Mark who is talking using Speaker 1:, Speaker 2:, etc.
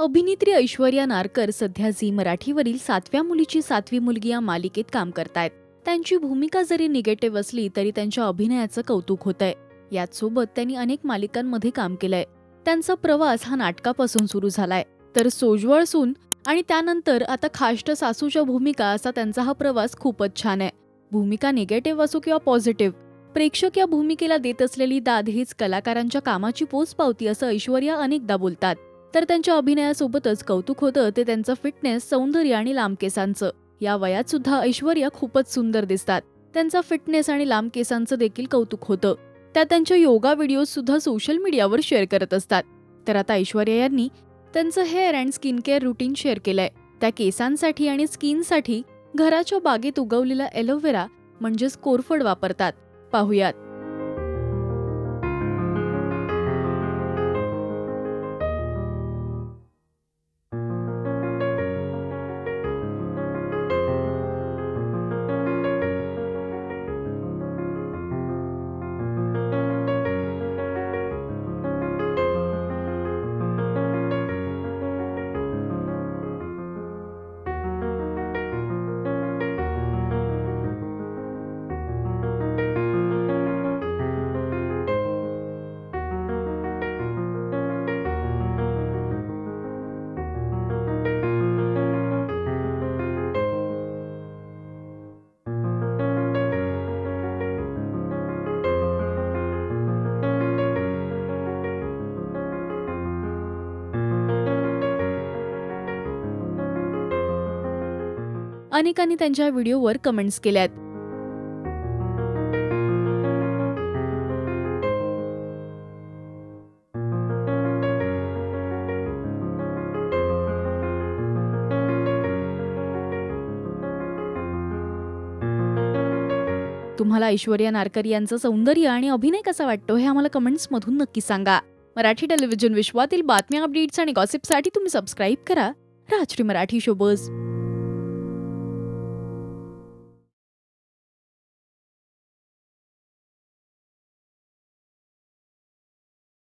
Speaker 1: अभिनेत्री ऐश्वर्या नारकर सध्या झी मराठीवरील सातव्या मुलीची सातवी मुलगी या मालिकेत काम करतायत. त्यांची भूमिका जरी निगेटिव्ह असली तरी त्यांच्या अभिनयाचं कौतुक होत आहे याचसोबत त्यांनी अनेक मालिकांमध्ये काम केलंय. त्यांचा प्रवास हा नाटकापासून सुरू झालाय. तर सोजवळ सून आणि त्यानंतर आता खाष्ट सासूच्या भूमिका असा त्यांचा हा प्रवास खूपच छान आहे. भूमिका निगेटिव्ह असो किंवा पॉझिटिव्ह प्रेक्षक या भूमिकेला देत असलेली दाद हीच कलाकारांच्या कामाची पोचपावती असं ऐश्वर्या अनेकदा बोलतात. तर त्यांच्या अभिनयासोबतच कौतुक होतं. ते त्यांचं फिटनेस सौंदर्य आणि लांब केसांचं या वयात सुद्धा ऐश्वर्या खूपच सुंदर दिसतात. त्यांचा फिटनेस आणि लांब केसांचं देखील कौतुक होतं. त्या त्यांच्या योगा व्हिडिओ सुद्धा सोशल मीडियावर शेअर करत असतात. तर आता ऐश्वर्या यांनी त्यांचं hair and skin care routine share केलंय. त्या केसांसाठी आणि स्किनसाठी घराच्या बागेत उगवलेला एलोवेरा म्हणजेच कोरफड वापरतात. पाहुयात. अनेकांनी त्यांच्या व्हिडिओवर कमेंट्स केल्यात. तुम्हाला ऐश्वर्या नारकर यांचं सौंदर्य आणि अभिनय कसा वाटतो हे आम्हाला कमेंट्समधून नक्की सांगा. मराठी टेलिव्हिजन विश्वातील बातम्या अपडेट्स आणि गॉसिपसाठी तुम्ही सबस्क्राईब करा. राजश्री मराठी शोबज